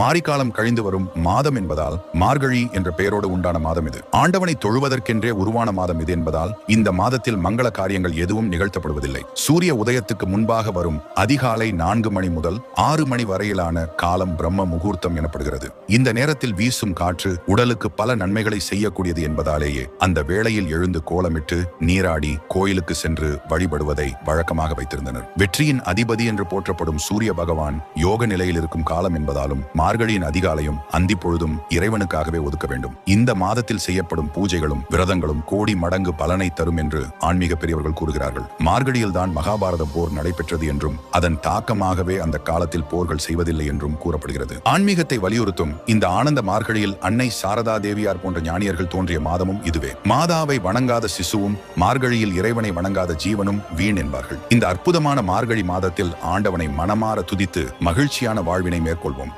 மாரிக்காலம் கழிந்து வரும் மாதம் என்பதால் மார்கழி என்ற பெயரோடு உண்டான மாதம் இது. ஆண்டவனை தொழுவதற்கென்றே உருவான மாதம் இது என்பதால் இந்த மாதத்தில் மங்கள காரியங்கள் எதுவும் நிகழ்த்தப்படுவதில்லை. சூரிய உதயத்துக்கு முன்பாக வரும் அதிகாலை நான்கு மணி முதல் ஆறு மணி வரையிலான காலம் பிரம்ம முகூர்த்தம் எனப்படுகிறது. இந்த நேரத்தில் வீசும் காற்று உடலுக்கு பல நன்மைகளை செய்யக்கூடியது என்பதாலேயே அந்த வேளையில் எழுந்து கோலமிட்டு நீராடி கோயிலுக்கு சென்று வழிபடுவதை வழக்கமாக வைத்திருந்தனர். வெற்றியின் அதிபதி என்று போற்றப்படும் சூரிய பகவான் யோக நிலையில் இருக்கும் காலம் என்பதாலும் மார்கழியின் அதிகாலையும் அந்தி பொழுதும் இறைவனுக்காகவே ஒதுக்க வேண்டும். இந்த மாதத்தில் செய்யப்படும் பூஜைகளும் விரதங்களும் கோடி மடங்கு பலனை தரும் என்று ஆன்மீக பெரியவர்கள் கூறுகிறார்கள். மார்கழியில் தான் மகாபாரத போர் நடைபெற்றது என்றும் அதன் தாக்கமாகவே அந்த காலத்தில் போர்கள் செய்வதில்லை என்றும் கூறப்படுகிறது. ஆன்மீகத்தை வலியுறுத்தும் இந்த ஆனந்த மார்கழியில் அன்னை சாரதா தேவியார் போன்ற ஞானியர்கள் தோன்றிய மாதமும் இதுவே. மாதாவை வணங்காத சிசுவும் மார்கழியில் இறைவனை வணங்காத ஜீவனும் வீண் என்பார்கள். இந்த அற்புதமான மார்கழி மாதத்தில் ஆண்டவனை மனமாற துதித்து மகிழ்ச்சியான வாழ்வினை மேற்கொள்வோம்.